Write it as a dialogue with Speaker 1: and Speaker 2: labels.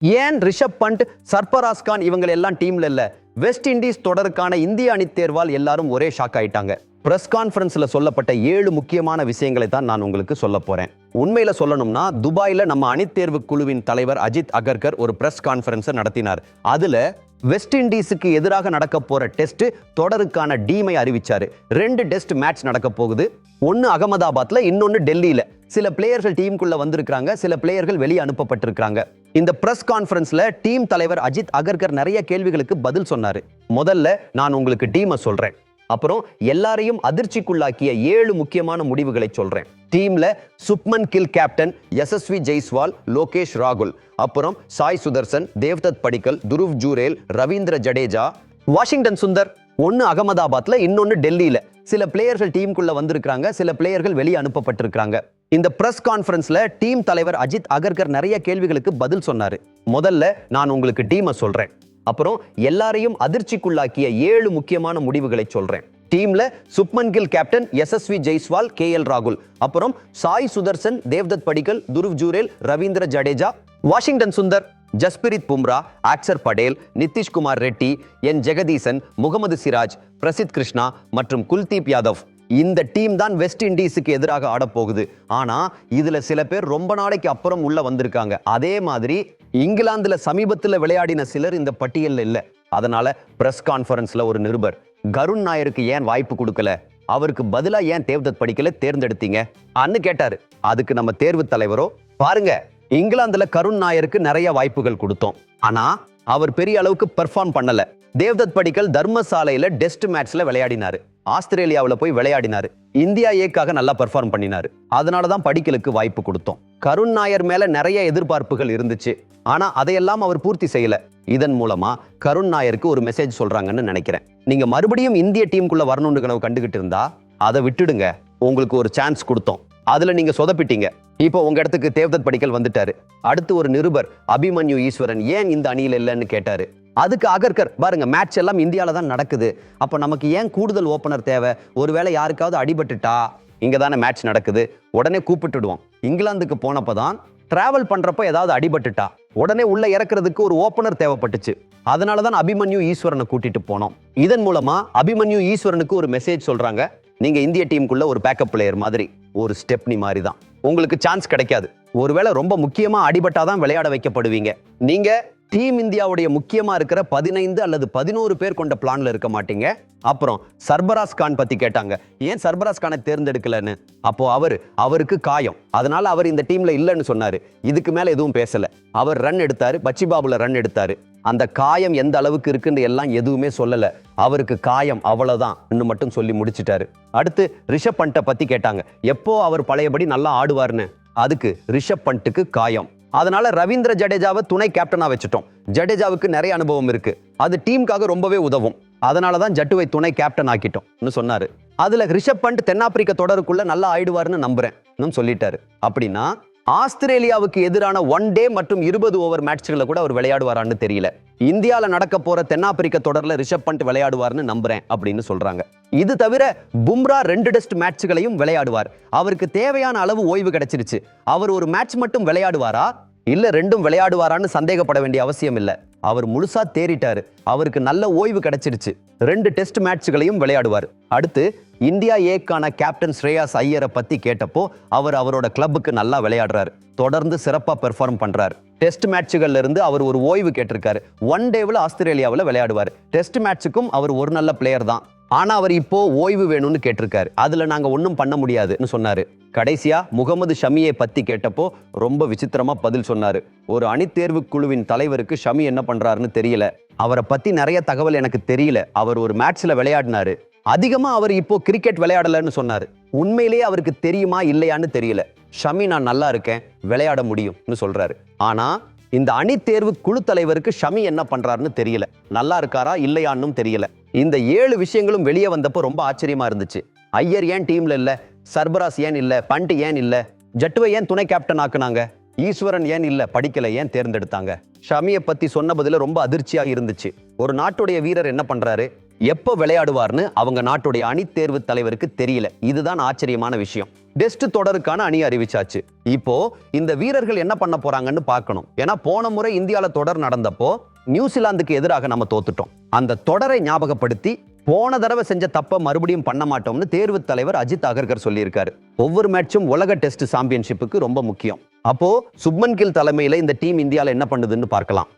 Speaker 1: ஏன் ரிஷப் பண்ட் சர்பராஸ் கான் இவங்க எல்லாம் டீம்ல இல்ல? வெஸ்ட் இண்டீஸ் தொடருக்கான இந்திய அணி தேர்வால் எல்லாரும் ஒரே ஷாக் ஆயிட்டாங்க. பிரஸ் கான்ஃபரன்ஸில் சொல்லப்பட்ட ஏழு முக்கியமான விஷயங்களை தான் நான் உங்களுக்கு சொல்ல போகிறேன் உண்மையில் சொல்லணும்னா துபாயில் நம்ம அணித்தேர்வு குழுவின் தலைவர் அஜித் அகர்கர் ஒரு பிரஸ் கான்ஃபரன்ஸை நடத்தினார். அதில் வெஸ்ட் இண்டீஸுக்கு எதிராக நடக்க போற டெஸ்ட் தொடருக்கான டீமை அறிவிச்சாரு. ரெண்டு டெஸ்ட் மேட்ச் நடக்க போகுது. ஒன்று அகமதாபாத்தில் இன்னொன்று டெல்லியில். சில பிளேயர்கள் டீமுக்குள்ளே வந்திருக்காங்க சில பிளேயர்கள் வெளியே அனுப்பப்பட்டிருக்காங்க இந்த பிரஸ் கான்ஃபரன்ஸ்ல டீம் தலைவர் அஜித் அகர்கர் நிறைய கேள்விகளுக்கு பதில் சொன்னாரு. முதல்ல நான் உங்களுக்கு டீமை சொல்றேன். அப்புறம் எல்லாரையும் அதிர்ச்சிக்குள்ளாக்கிய ஏழு முக்கியமான முடிவுகளை சொல்றேன். டீம்ல சுப்மன் கில் கேப்டன் யசஸ்வி ஜெய்ஸ்வால் லோகேஷ் ராகுல். அப்புறம் சாய் சுதர்சன் தேவ்தத் படிக்கல் துருவ் ஜூரேல் ரவீந்திர ஜடேஜா. வாஷிங்டன் சுந்தர் ஒன்னு அகமதாபாத்ல இன்னொன்னு டெல்லியில. சில பிளேயர்கள் டீமுக்குள்ள வந்திருக்காங்க சில பிளேயர்கள் வெளியே அனுப்பப்பட்டிருக்காங்க இந்த பிரஸ் கான்ஃபரன்ஸில் டீம் தலைவர் அஜித் அகர்கர் நிறைய கேள்விகளுக்கு பதில் சொன்னார். முதல்ல நான் உங்களுக்கு டீமை சொல்கிறேன் அப்புறம் எல்லாரையும் அதிர்ச்சிக்குள்ளாக்கிய ஏழு முக்கியமான முடிவுகளை சொல்கிறேன் டீம்ல Shubman Gill captain Yashasvi Jaiswal K L ராகுல் அப்புறம் சாய் சுதர்சன் தேவ்தத் படிக்கல் துருவ் ஜூரேல் ரவீந்திர ஜடேஜா வாஷிங்டன் சுந்தர் ஜஸ்பிரித் பும்ரா ஆக்சர் படேல் நிதிஷ்குமார் ரெட்டி என் ஜெகதீசன் முகமது சிராஜ் பிரசித் கிருஷ்ணா மற்றும் குல்தீப் யாதவ். இந்த டீம் தான் வெஸ்ட் இண்டீஸுக்கு எதிராக ஆடப் போகுது இதில் சில பேர் ரொம்ப நாளைக்கு அப்புறம் உள்ளே வந்திருக்காங்க. அதே மாதிரி இங்கிலாந்தில் சமீபத்தில் விளையாடின சிலர் இந்த பட்டியலில் இல்லை. அதனால் ப்ரெஸ் கான்ஃபரன்ஸில் ஒரு நிருபர் கருண் நாயருக்கு ஏன் வாய்ப்பு கொடுக்கல? அவருக்கு பதிலாக ஏன் தேவ்தத் படிக்கல? தேர்ந்தெடுத்தீங்க? அன்னு கேட்டார். அதுக்கு நம்ம தேர்வு தலைவரோ பாருங்க இங்கிலாந்துல கருண் நாயருக்கு நிறைய வாய்ப்புகள் கொடுத்தோம். ஆனா அவர் பெரிய அளவுக்கு பெர்ஃபார்ம் பண்ணல. தேவ்தத் படிக்கல் தர்மசாலையில் டெஸ்ட் மேட்ச்ல விளையாடினார். ஆஸ்திரேலியாவில் போய் விளையாடினாரு. இந்தியா ஏக்காக நல்லா பெர்ஃபார்ம் பண்ணினார். அதனால தான் படிக்கலுக்கு வாய்ப்பு கொடுத்தோம். கருண் நாயர் மேல நிறைய எதிர்பார்ப்புகள் இருந்துச்சு. ஆனா அதையெல்லாம் அவர் பூர்த்தி செய்யல. இதன் மூலமா கருண் நாயருக்கு ஒரு மெசேஜ் சொல்றாங்கன்னு நினைக்கிறேன். நீங்க மறுபடியும் இந்திய டீமுக்குள்ள வரணும்னு கனவு கண்டுகிட்டு இருந்தா அதை விட்டுடுங்க. உங்களுக்கு ஒரு சான்ஸ் கொடுத்தோம். அதுல நீங்க சொதப்பிட்டீங்க. இப்போ உங்க இடத்துக்கு தேவ்தத் படிக்கல் வந்துட்டாரு. அடுத்து ஒரு நிருபர் அபிமன்யு ஈஸ்வரன் ஏன் இந்த அணியில் இல்லைன்னு கேட்டாரு. அதுக்கு அகர்கர். பாருங்க மேட்ச் எல்லாம் இந்தியாவில் தான் நடக்குது. அப்போ நமக்கு ஏன் கூடுதல் ஓப்பனர் தேவை? ஒருவேளை யாருக்காவது அடிபட்டுட்டா இங்கே தானே மேட்ச் நடக்குது. உடனே கூப்பிட்டுடுவோம். இங்கிலாந்துக்கு போனப்போ தான் டிராவல் பண்ணுறப்போ ஏதாவது அடிபட்டுட்டா உடனே உள்ள இறக்குறதுக்கு ஒரு ஓப்பனர் தேவைப்பட்டுச்சு. அதனால தான் அபிமன்யு ஈஸ்வரனை கூட்டிட்டு போனோம். இதன் மூலமா அபிமன்யு ஈஸ்வரனுக்கு ஒரு மெசேஜ் சொல்றாங்க. நீங்க இந்திய டீமுக்குள்ள ஒரு பேக்கப் பிளேயர் மாதிரி ஒரு ஸ்டெப்னி மாதிரி தான் உங்களுக்கு சான்ஸ் கிடைக்காது. ஒருவேளை ரொம்ப முக்கியமா அடிபட்டாதான் விளையாட வைக்கப்படுவீங்க. நீங்க டீம் இந்தியாவுடைய முக்கியமாக இருக்கிற பதினைந்து அல்லது பதினோரு பேர் கொண்ட பிளானில் இருக்க மாட்டீங்க. அப்புறம் சர்பராஸ் கான் பற்றி கேட்டாங்க. ஏன் சர்பராஸ் கானை தேர்ந்தெடுக்கலன்னு? அப்போது அவர் அவருக்கு காயம். அதனால் அவர் இந்த டீமில் இல்லைன்னு சொன்னார். இதுக்கு மேலே எதுவும் பேசலை. அவர் ரன் எடுத்தார் பச்சிபாபுல ரன் எடுத்தார். அந்த காயம் எந்த அளவுக்கு இருக்குன்னு எல்லாம் எதுவுமே சொல்லலை. அவருக்கு காயம் அவ்வளவுதான் மட்டும் சொல்லி முடிச்சிட்டாரு. அடுத்து ரிஷப் பண்ட்டை பற்றி கேட்டாங்க. எப்போ அவர் பழையபடி நல்லா ஆடுவார்னு? அதுக்கு ரிஷப் பண்ட்டுக்கு காயம். அதனால ரவீந்திர ஜடேஜாவை துணை கேப்டனாக வச்சுட்டோம். ஜடேஜாவுக்கு நிறைய அனுபவம் இருக்கு. அது டீமுக்காக ரொம்பவே உதவும். அதனால தான் ஜட்டுவை துணை கேப்டன் ஆக்கிட்டோம்னு சொன்னார். அதுல ரிஷப் பண்ட் தென்னாப்பிரிக்க தொடருக்குள்ள நல்லா ஆயிடுவாருன்னு நம்புறேன் சொல்லிட்டாரு. அப்படின்னா ஆஸ்திரேலியாவுக்கு எதிரான ஒன் டே மற்றும் இருபது ஓவர் மேட்ச்களை கூட அவர் விளையாடுவாரான்னு தெரியல. இந்தியாவில் நடக்க போற தென்னாப்பிரிக்க தொடரில் ரிஷப் பண்ட் விளையாடுவார்னு நம்புகிறேன் அப்படின்னு சொல்கிறாங்க இது தவிர பும்ரா ரெண்டு டெஸ்ட் மேட்ச்களையும் விளையாடுவார். அவருக்கு தேவையான அளவு ஓய்வு கிடைச்சிருச்சு. அவர் ஒரு மேட்ச் மட்டும் விளையாடுவாரா? இல்லை ரெண்டும் விளையாடுவாரான்னு சந்தேகப்பட வேண்டிய அவசியம் இல்லை. அவர் முழுசா தேறிட்டாரு. அவருக்கு நல்ல ஓய்வு கிடைச்சிருச்சு. ரெண்டு டெஸ்ட் மேட்ச்களையும் விளையாடுவார். அடுத்து இந்தியா ஏக்கான கேப்டன் ஸ்ரேயாஸ் ஐயரை பத்தி கேட்டப்போ அவர் அவரோட கிளப்புக்கு நல்லா விளையாடுறாரு. தொடர்ந்து சிறப்பாக பெர்ஃபார்ம் பண்றாரு. டெஸ்ட் மேட்சுகள்ல இருந்து அவர் ஒரு ஓய்வு கேட்டிருக்காரு. ஒன் டேவில் ஆஸ்திரேலியாவில் விளையாடுவார். டெஸ்ட் மேட்சுக்கும் அவர் ஒரு நல்ல பிளேயர் தான். ஆனால் அவர் இப்போ ஓய்வு வேணும்னு கேட்டிருக்காரு. அதில் நாங்கள் ஒன்றும் பண்ண முடியாதுன்னு சொன்னார். கடைசியாக முகமது ஷமியை பற்றி கேட்டப்போ ரொம்ப விசித்திரமாக பதில் சொன்னார். ஒரு அணித்தேர்வு குழுவின் தலைவருக்கு ஷமி என்ன பண்ணுறாருன்னு தெரியல. அவரை பற்றி நிறைய தகவல் எனக்கு தெரியல. அவர் ஒரு மேட்ச்சில் விளையாடினாரு. அதிகமாக அவர் இப்போ கிரிக்கெட் விளையாடலன்னு சொன்னார். உண்மையிலேயே அவருக்கு தெரியுமா இல்லையான்னு தெரியல. ஷமி நான் நல்லா இருக்கேன் விளையாட முடியும்னு சொல்றாரு. ஆனா இந்த அணி தேர்வு குழு தலைவருக்கு ஷமி என்ன பண்றாருன்னு தெரியல. நல்லா இருக்காரா இல்லையான்னும் தெரியல. இந்த ஏழு விஷயங்களும் வெளியே வந்தப்போ ரொம்ப ஆச்சரியமா இருந்துச்சு. ஐயர் ஏன் டீம்ல இல்ல? சர்பராஸ் ஏன் இல்ல? பண்ட் ஏன் இல்ல? ஜட்டுவை ஏன் துணை கேப்டன் ஆக்குனாங்க? ஈஸ்வரன் ஏன் இல்ல? படிக்கல ஏன் தேர்ந்தெடுத்தாங்க? ஷமியை பத்தி சொன்ன பதில ரொம்ப அதிர்ச்சியாக இருந்துச்சு. ஒரு நாட்டுடைய வீரர் என்ன பண்றாரு? எப்போ விளையாடுவார்னு அவங்க நாட்டுடைய அணி தேர்வு தலைவருக்கு தெரியல. இதுதான் ஆச்சரியமான விஷயம். டெஸ்ட் தொடருக்கான அணி அறிவிச்சாச்சு. இப்போ இந்த வீரர்கள் என்ன பண்ண போறாங்கன்னு பார்க்கணும். ஏன்னா போன முறை இந்தியாவில் தொடர் நடந்தப்போ நியூசிலாந்துக்கு எதிராக நம்ம தோத்துட்டோம். அந்த தொடரை ஞாபகப்படுத்தி போன தடவை செஞ்ச தப்பை மறுபடியும் பண்ண மாட்டோம்னு தேர்வு தலைவர் அஜித் அகர்கர் சொல்லியிருக்காரு. ஒவ்வொரு மேட்சும் உலக டெஸ்ட் சாம்பியன்ஷிப்புக்கு ரொம்ப முக்கியம். அப்போ சுப்மன் கில் தலைமையில இந்த டீம் இந்தியாவில் என்ன பண்ணுதுன்னு பார்க்கலாம்.